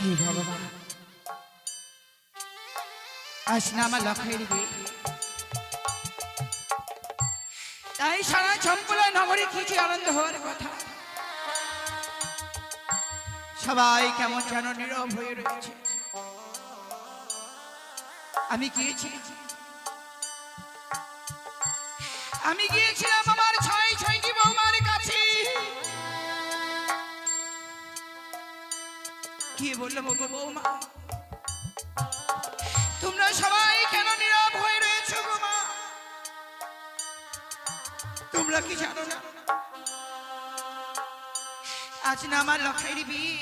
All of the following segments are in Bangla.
হে ভগবান। আজ না আমার লক্ষ্যের বিয়ে। তাই সারা চম্পলা নগরে কিছু আনন্দ হওয়ার কথা। সবাই কেমন যেন নীরব হয়ে রয়েছে। আমি গিয়েছি আমি গিয়েছিলাম আমার কি বলল গো বৌমা, তোমরা সবাই কেন নীরব হয়ে রয়েছো গো মা? তোমরা কি জানো না? আজ না আমার লক্ষাইরি বিয়ে।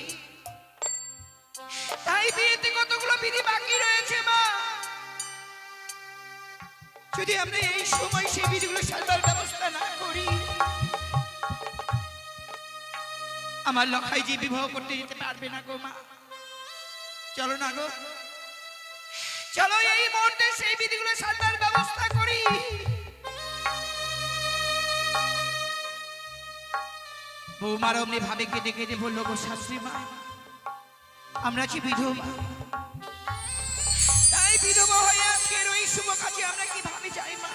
তাই বিয়েতে কতগুলো বিধি বাকি রয়েছে মা? যদি আমরা এই সময় সেই বিধিগুলো সারবার ব্যবস্থা না করি, আমার লক্ষাই যে বিবাহ করতে যেতে পারবে না গো মা। চলো না গো। চলো এই মুহূর্তে সেই বিধিগুলো সারবার ব্যবস্থা করি। বৌমার অমনি ভাবে কেটে কেটে বলল, গো শাশুড়ি মা, আমরা কি বিধবা? তাই বিধবা হয়ে আজকের ওই শুভ কাজে আমরা কীভাবে যাই মা?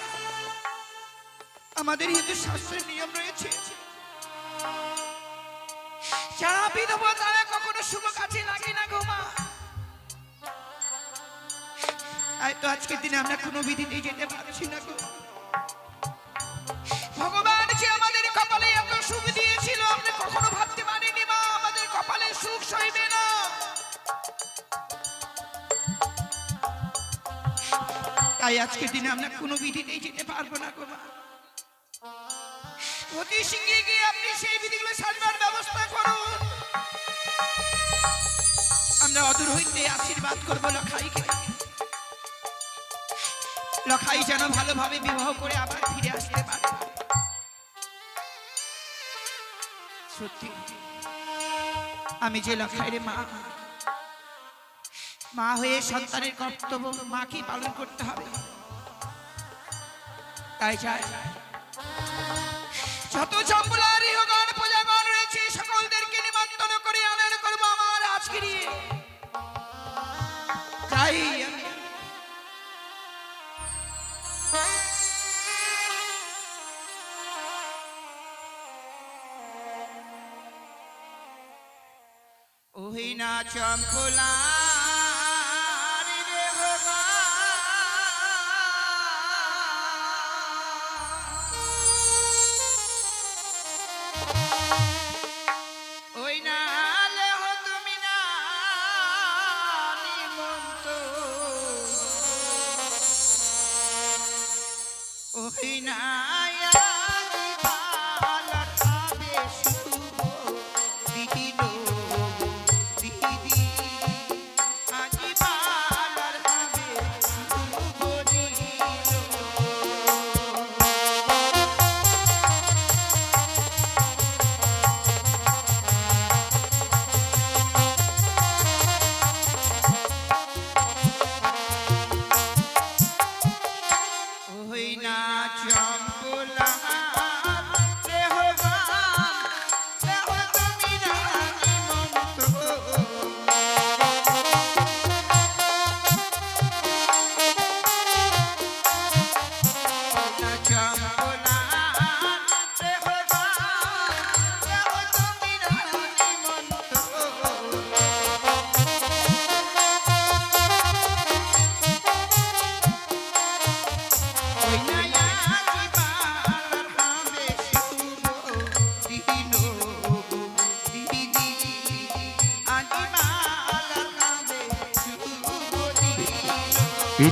আমাদের হিন্দু শাস্ত্রের নিয়ম রয়েছে। যারা বিধবা তারা কখনো শুভ কাজে লাগে না গো মা। তো আজকের দিনে আমরা কোনো বিধিতেই যেতে পারছি না গো। ভগবান যে আমাদের কপালে এত সুখ দিয়েছিল, আমরা কখনো ভাবতে পারিনি মা, আমাদের কপালে সুখ সইবে না। তাই আজকের দিনে আমরা কোনো বিধিতেই যেতে পারব না গো মা। অতি শিখিয়ে গিয়ে আপনি সেই বিধিগুলো সাজবার ব্যবস্থা করুন। আমরা অদূর হইতে আশীর্বাদ করব লখাইকে। লখাই যেন ভালোভাবে বিবাহ করে আবার ফিরে আসতে পারে। সত্যি, আমি যে লখাইরে মা মা হয়ে সন্তানের কর্তব্য মাকে পালন করতে হবে। তাই চাই। যত চম্পলার ইহগণ ওই না চম্পলা।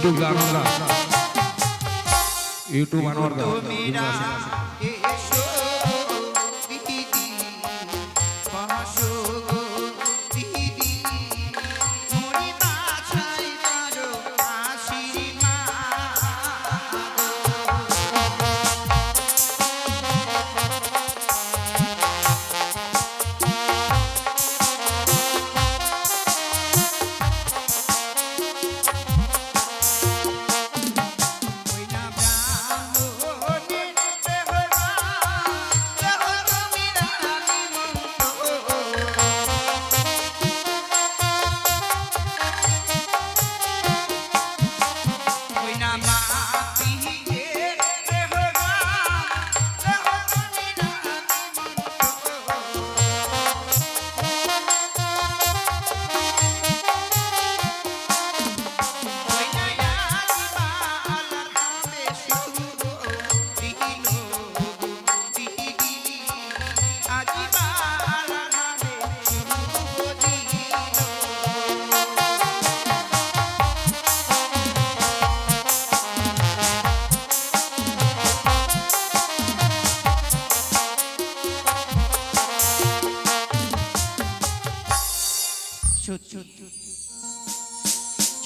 ಯೂಟ್ಯೂಬ್ ಅನ್ನೋದ್ರ ಯೂಟ್ಯೂಬ್ ಅನ್ನೋರ್ಗ মেরা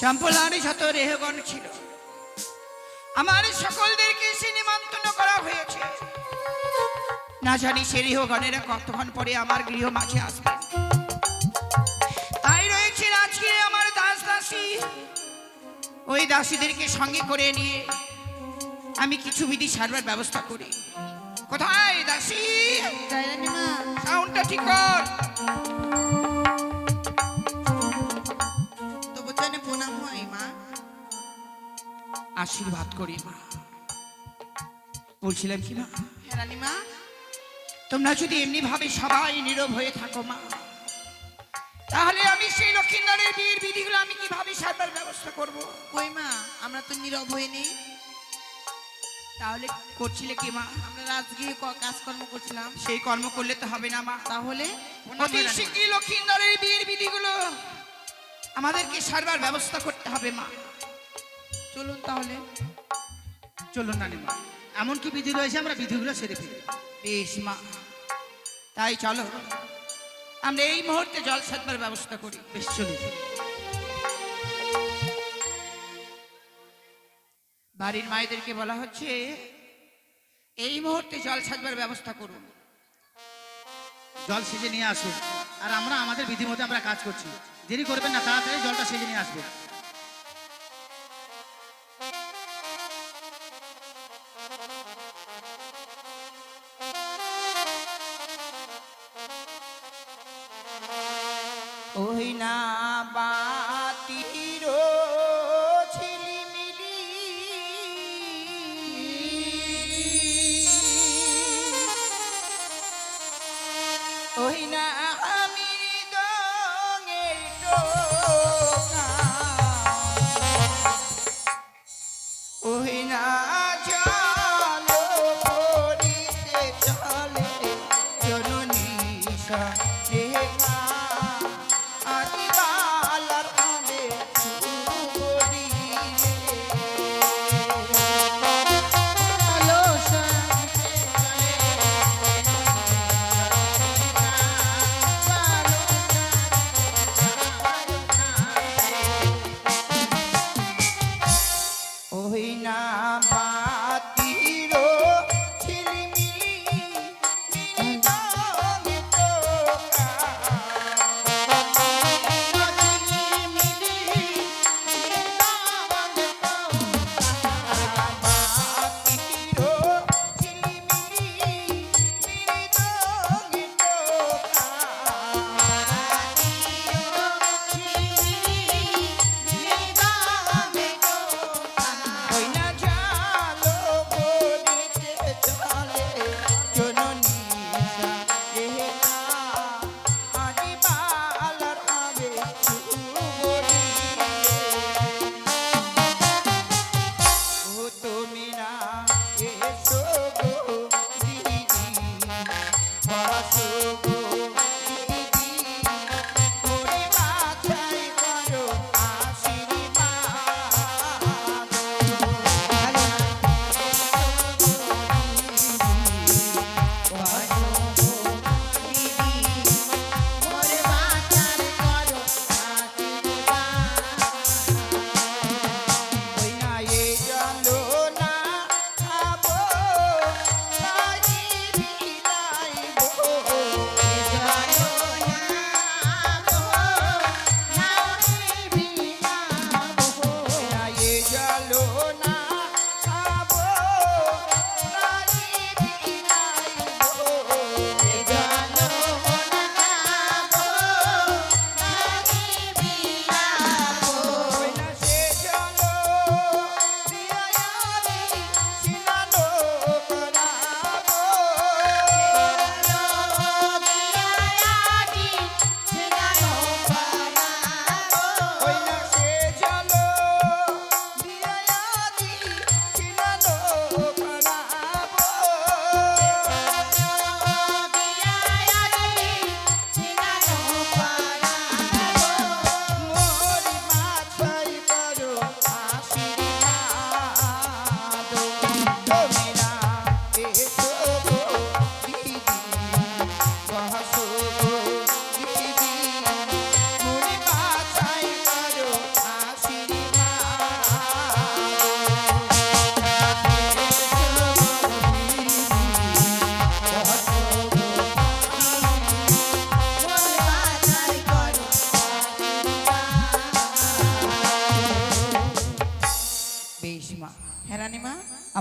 চম্পলারে যত রেহগণ ছিল। আমার সকলদেরকে সে নিমন্ত্রণ করা হয়েছে। না জানি সে রেহগণেরা কতক্ষণ পরে আমার গৃহ মাঝে আসবে। তাই রয়েছে আজকে আমার দাস দাসী। ওই দাসীদেরকে সঙ্গে করে নিয়ে আমি কিছু বিধি সারবার ব্যবস্থা করি। কোথায় দাসী? সাউন্ডটা ঠিক কর। আশীর্বাদ করি মা। বলছিলাম কি মা? হ্যাঁ রানীমা তোমরা যদি এমনি ভাবে সবাই নীরব হয়ে থাকো মা তাহলে আমি সেই লক্ষ্মীনারের বিয়ের বিধিগুলো আমি কীভাবে সারবার ব্যবস্থা করব? কই মা আমরা তো নীরব হয়ে নেই তাহলে করছিলে কি মা? আমরা রাজগৃহে কাজকর্ম করছিলাম। সেই কর্ম করলে তো হবে না মা। তাহলে? অতি শীঘ্রই লক্ষ্মীনারের বিয়ের বিধিগুলো আমাদেরকে সারবার ব্যবস্থা করতে হবে মা। চলুন তাহলে। চলুন নানিমা এমন কি বিধি রয়েছে আমরা বিধিগুলো সেরে ফেলি। বেশ মা তাই চলো। আমরা এই মুহূর্তে জল সারবার ব্যবস্থা করি। বেশ চলি বাড়ির মায়েদেরকে বলা হচ্ছে এই মুহূর্তে জল সাজবার ব্যবস্থা করুন। জল সেজে নিয়ে আসুন। আর আমরা আমাদের বিধি মতো আমরা কাজ করছি। দেরি করবেন না তাড়াতাড়ি জলটা সেজে নিয়ে আসবে। রেখা আদিবালার first.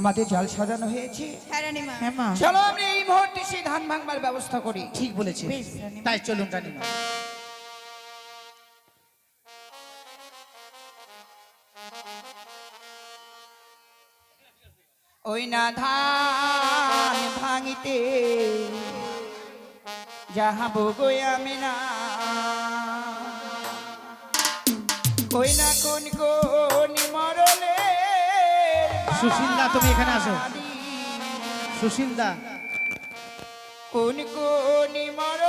আমাদের জল সাজানো হয়েছে। হ্যাঁ রানীমা। হ্যাঁ চলো আমরা এই মুহূর্তে সেই ধান ভাঙবার ব্যবস্থা করি। ঠিক বলেছে। তাই চলুন রানীমা। ওই না ধান ভাঙিতে যাহাবো গো আমি না ওই না কোন কোন সুশীলদা, তুমি এখানে আসো। সুশীলদা কোন কোন মরলে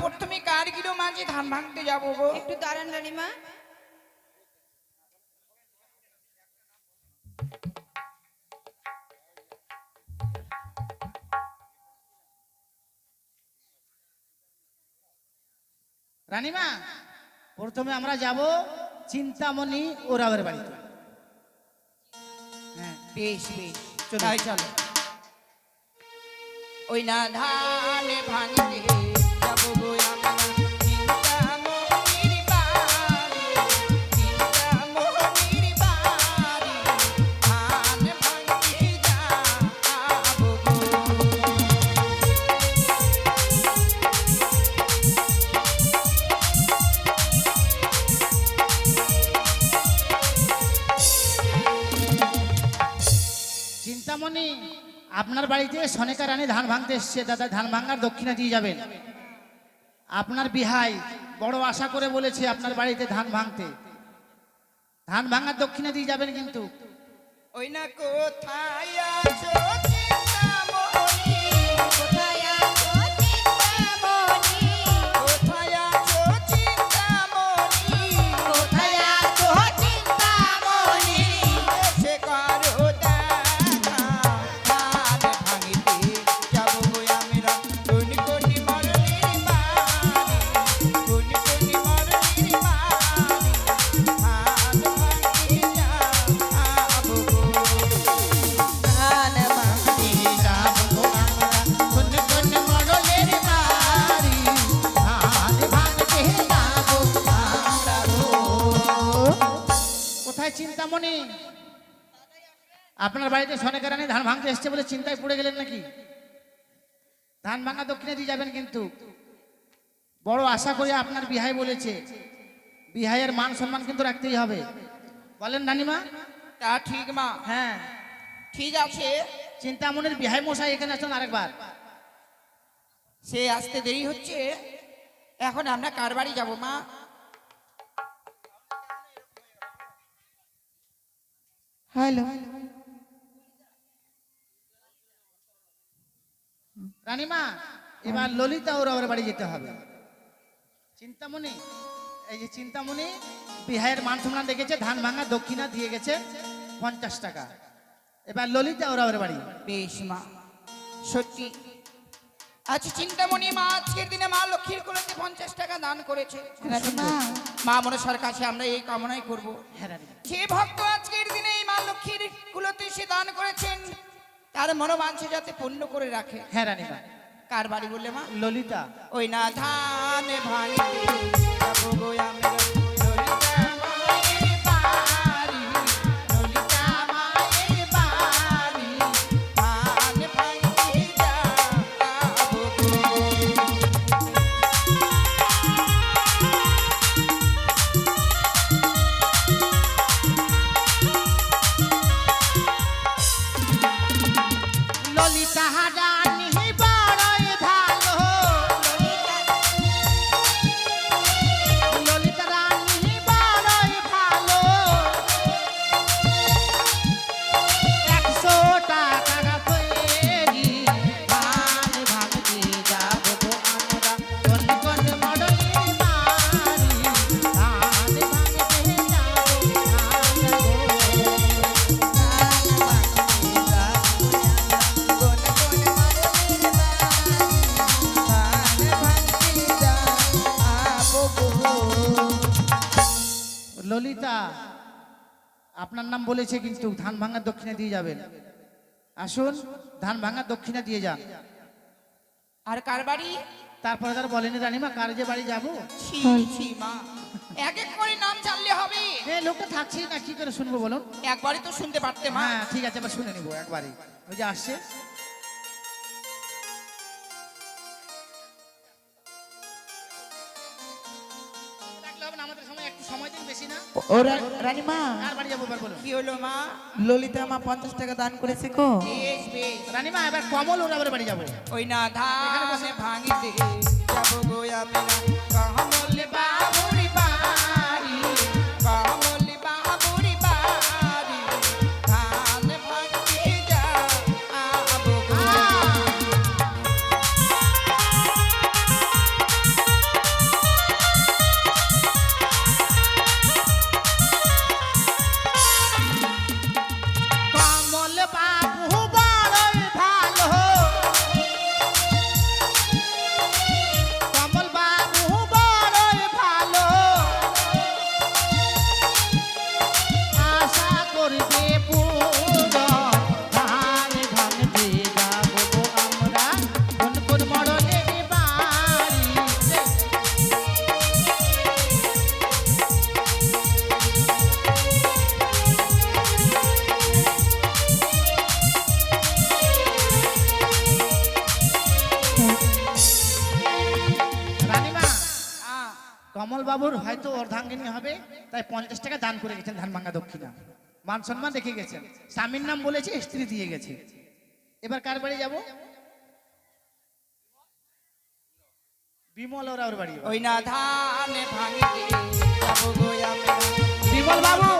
প্রথমে কার কিলো মাঝে ধান ভাঙতে যাব গো? একটু দাঁড়ান রানীমা। রানীমা প্রথমে আমরা যাব চিন্তামণি ওরাবের বাড়িতে। হ্যাঁ বেশ বেশ চলো। চলো। ওই না ধান ভাঙিতে আপনার বাড়িতে সনেকা রানী ধান ভাঙতে এসছে, দাদা, ধান ভাঙার দক্ষিণা দিয়ে যাবেন। আপনার বিহাই বড় আশা করে বলেছে আপনার বাড়িতে ধান ভাঙতে। ধান ভাঙার দক্ষিণা দিয়ে যাবেন কিন্তু। ওই না কোথায় আছো? চিন্তায় পড়ে গেলেন নাকি? ধান ভাঙা দক্ষিণে দিয়ে যাবেন কিন্তু। বড় আশা করে আপনার বিহাই বলেছে বিহাইয়ের মান সম্মান কিন্তু রাখতেই হবে। বলেন নানিমা। তা ঠিক মা। হ্যাঁ। ঠিক আছে। চিন্তামণির বিহাই মশাই এখানে আসুন আরেকবার। সে আসতে দেরি হচ্ছে। এখন আমরা কার বাড়ি যাব মা? হ্যালো। রানীমা এবার ললিতা ওর বাড়ি যেতে হবে। চিন্তামণি এই যে চিন্তামণি বিহায়ের মান সম্মান দেখেছে ধান ভাঙা দক্ষিণা দিয়ে গেছে পঞ্চাশ টাকা। এবার ললিতা ওরা বাড়ি। বেশ মা সত্যি। আচ্ছা চিন্তামণি মা আজকের দিনে মা লক্ষ্মীর কুলতে পঞ্চাশ টাকা দান করেছে। মা মনসার কাছে আমরা এই কামনাই করব। হ্যাঁ যে ভক্ত আজকের দিনে এই মা লক্ষ্মীর কুলতে সে দান করেছেন তার মনোবাঞ্ছে যাতে পূর্ণ করে রাখে। হ্যাঁ রানীমা। কার বাড়ি বললে মা? ললিতা। ওই না ধান ভাঙিতে বলেছে কিন্তু ধান ভাঙার দক্ষিণে দিয়ে যাবেন। আসুন ধান ভাঙার দক্ষিণে দিয়ে যান। আর কার বাড়ি? তারপরে তার বলেনি রানীমা কার যে বাড়ি যাব? ছি ছি মা। এক এক করে নাম জানলে হবে। হ্যাঁ লোকটা না কি করে শুনব বলুন? একবারই তো শুনতে পারতে মা। হ্যাঁ ঠিক আছে এবার শুনে নিবো একবারই। ওই যে আসছে। ও রানীমা কি হলো মা? ললিতা মা পঞ্চাশ টাকা দান করেছে বেশ রানীমা এবার কমল ওরা বাড়ি যাব। ওই না ধান ভাঙিতে যাব গো আমি কমল করে গেছেন ধানভাঙ্গা দক্ষিণা। মান সম্মান রেখে গেছেন। স্বামীর নাম বলেছে স্ত্রী দিয়ে গেছে। এবার কার বাড়ি যাব? বিমল ওরা ওর বাড়ি। ওই না ধানে বিমল বাবু!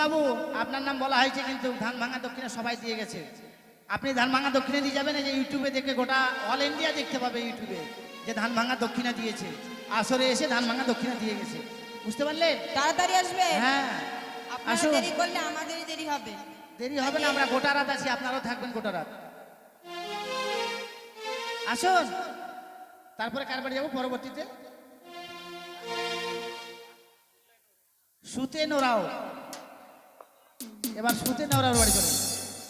বাবু আপনার নাম বলা হয়েছে কিন্তু ধান ভাঙা দক্ষিণে সবাই দিয়ে গেছে। আপনি ধান ভাঙা দক্ষিণে দিয়ে যাবেন যে ইউটিউবে দেখে গোটা অল ইন্ডিয়া দেখতে পাবে ইউটিউবে যে ধান ভাঙা দক্ষিণা দিয়েছে। আসরে এসে ধান ভাঙা দক্ষিণা দিয়ে গেছে। বুঝতে পারলেন তাড়াতাড়ি আসবে? হ্যাঁ আপনারা আসুন। দেরি করলে আমাদেরই দেরি হবে। দেরি হবে না আমরা গোটা রাত আছি আপনারাও থাকবেন গোটা রাত। আসুন। তারপরে কার বাড়ি যাব পরবর্তীতে? সুতেন ওরাও। এবার সুতে নেওয়ার বাড়ি চলে।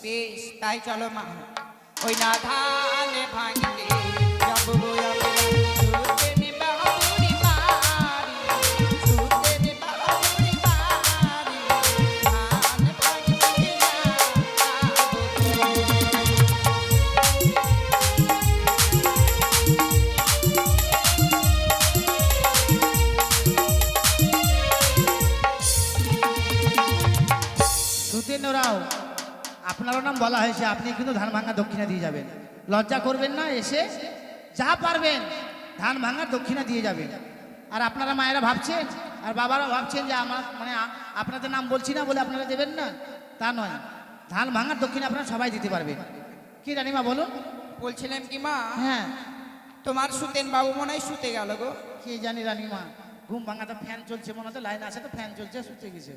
বেশ তাই চলো মা। ওই না ধানে ভাঙিতে ওরাও আপনারও নাম বলা হয়েছে আপনি কিন্তু ধান ভাঙা দক্ষিণা দিয়ে যাবেন। লজ্জা করবেন না এসে যা পারবেন ধান ভাঙার দক্ষিণা দিয়ে যাবেন। আর আপনারা মায়েরা ভাবছেন আর বাবারা ভাবছেন যে আমার মানে আপনাদের নাম বলছি না বলে আপনারা দেবেন না? তা নয় ধান ভাঙার দক্ষিণা আপনারা সবাই দিতে পারবেন। কি রানিমা বলুন বলছিলাম কি মা? হ্যাঁ। তোমার সুতেন বাবু মনে হয় শুতে গেল গো। কে জানি রানিমা ঘুম ভাঙা তো ফ্যান চলছে মনে হতো লাইন আছে তো ফ্যান চলছে শুতে গেছে।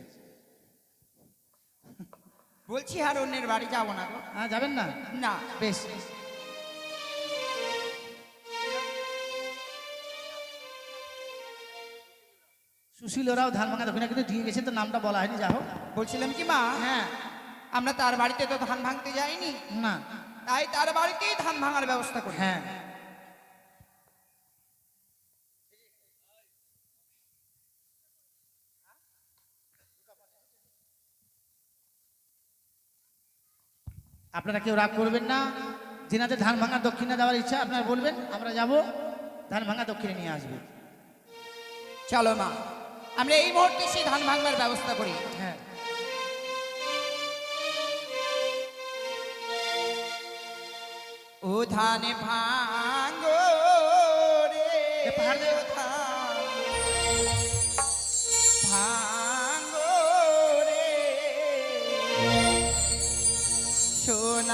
বলছি আর অন্যের বাড়ি যাব না গো। হ্যাঁ যাবেন না? না। বেশ। সুশীল ওরাও ধান ভাঙা দক্ষিণা কিন্তু দিয়ে গেছে তো নামটা বলা হয়নি যা হোক। বলছিলাম কি মা? হ্যাঁ। আমরা তার বাড়িতে তো ধান ভাঙতে যাইনি। না। তাই তার বাড়িতেই ধান ভাঙার ব্যবস্থা করি। হ্যাঁ। আপনারা কেউ রাগ করবেন না। যেনাদের ধান ভাঙা দক্ষিণে দেওয়ার ইচ্ছা আপনারা বলবেন আমরা যাব ধান ভাঙা দক্ষিণে নিয়ে আসবে। চলো মা আমরা এই মুহূর্তে সেই ধান ভাঙবার ব্যবস্থা করি। হ্যাঁ। ও ধান ভাঙো রে পাহাড়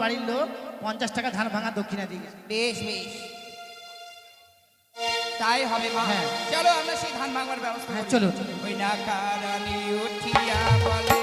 বাড়ির লোক পঞ্চাশ টাকা ধান ভাঙা দক্ষিণা দিকে গেছে। বেশ বেশ তাই হবে মা হ্যাঁ। চলো আমরা সেই ধান ভাঙার ব্যবস্থা হ্যাঁ চলো ওই না কারণে উঠিয়া বলে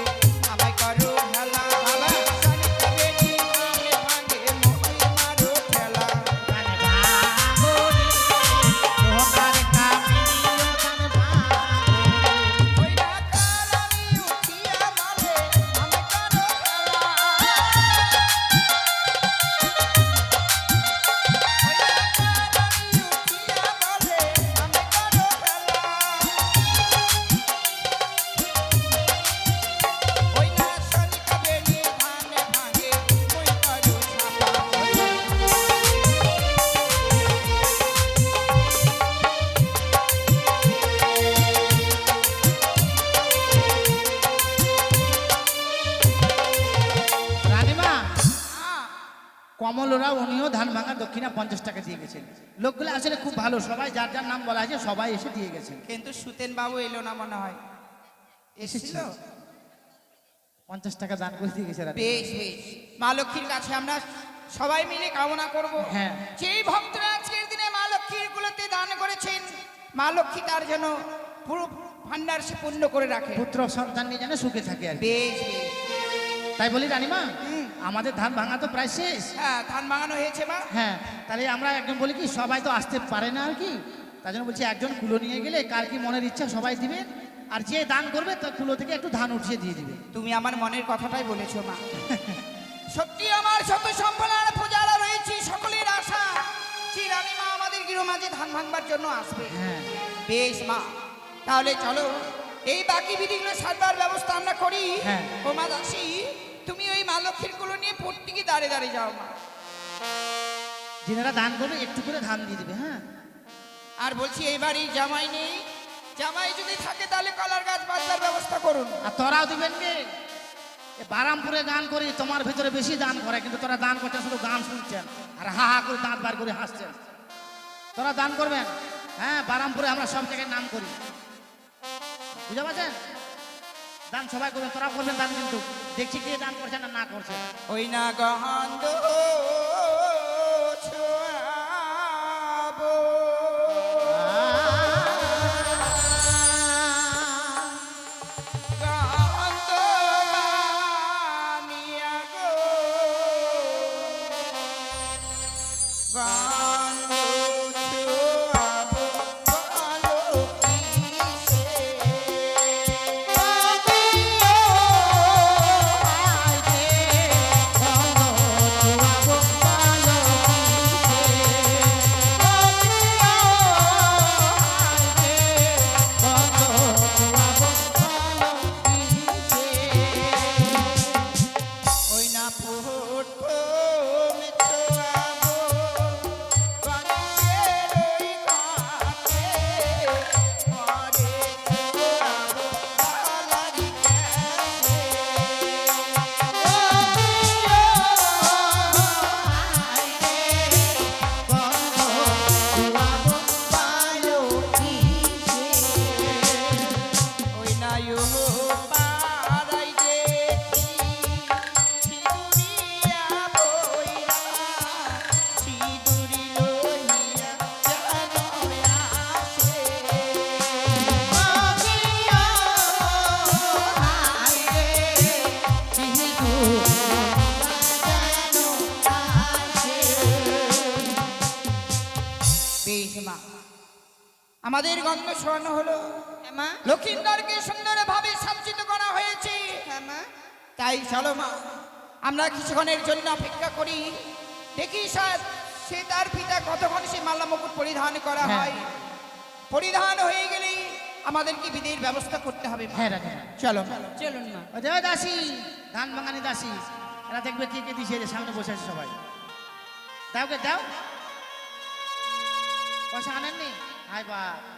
সবাই যার যার নাম বলা আছে সবাই এসে দিয়ে গেছেন কিন্তু সুতেন বাবু এলো না মনে হয়। এসেছিল? পঞ্চাশ টাকা দান করে দিয়ে গেছে বেশ বেশ। মা লক্ষ্মীর কাছে আমরা সবাই মিলে কামনা করব। হ্যাঁ। যেই ভক্তরা আজকের দিনে মা লক্ষ্মীর কুলতে দান করেছেন মা লক্ষ্মী তার যেন পুরো ভান্ডার সে পূর্ণ করে রাখে। পুত্র সন্তান নিয়ে যেন সুখে থাকে আর বেশ। তাই বলি রানীমা আমাদের ধান ভাঙা তো প্রায় শেষ। হ্যাঁ ধান ভাঙানো হয়েছে মা। হ্যাঁ তাহলে আমরা একজন বলি কি সবাই তো আসতে পারে না আর কি। তার জন্য বলছি একজন কুলো নিয়ে গেলে কার কি মনের ইচ্ছা সবাই দিবে আর যে দান করবে তার কুলো থেকে একটু ধান উঠিয়ে দিয়ে দিবে তুমি আমার মনের কথাটাই বলেছ মা। সত্যি আমার শত সম্পলার পূজারা রয়েছে সকলের আশা। যে রানী মা আমাদের গৃহ মাঝে ধান ভাঙবার জন্য আসবে। হ্যাঁ। বেশ মা তাহলে চলো এই বাকি বিধিগুলো সারবার ব্যবস্থা আমরা করি। হ্যাঁ। ও মা দাসী তুমি ওই মা লক্ষ্মীরগুলো নিয়ে প্রত্যেকে দাঁড়ে দাঁড়িয়ে যাও মা। যিনারা দান করবে একটু করে ধান দিয়ে দেবে হ্যাঁ? আর বলছি এই বাড়ির জামাই নেই। জামাই যদি থাকে তাহলে কলার গাছ বাঁধবার ব্যবস্থা করুন। আর তোরাও দিবেন কে? এ বারামপুরে গান করি তোমার ভিতরে বেশি দান করে কিন্তু তোরা দান করছেন শুধু গান শুনছেন আর হা হা করে দাঁত বার করে হাসছেন। তোরা দান করবেন? হ্যাঁ বারামপুরে আমরা সব জায়গায় নাম করি। বুঝতে পারছেন? দান সবাই করবেন তোরা করবেন দান কিন্তু। দেখছি কে দান করছে না না করছে। ওই না গহন্দ আমাদের গন্ধ শোয়ানো হলো। হ্যাঁ মা। লক্ষিন্দরকে সুন্দরভাবে সজ্জিত করা হয়েছে। হ্যাঁ মা। তাই চলো মা আমরা কিছুক্ষণের জন্য অপেক্ষা করি। দেখি স্যার সে তার পিতা কতক্ষণ সে মাল্লা মুকুট পরিধান করা হ্যাঁ। হয়? পরিধান হয়ে গেলেই আমাদেরকে বিধির ব্যবস্থা করতে হবে। হ্যাঁ চলো। চলুন মা। জয় দাসী ধান ভাঙানি দাসী। এরা দেখবে কে কে দিছে সামনে বসে আছে সবাই। দাও কে দাও। পয়সা আনেননি? 爱吧。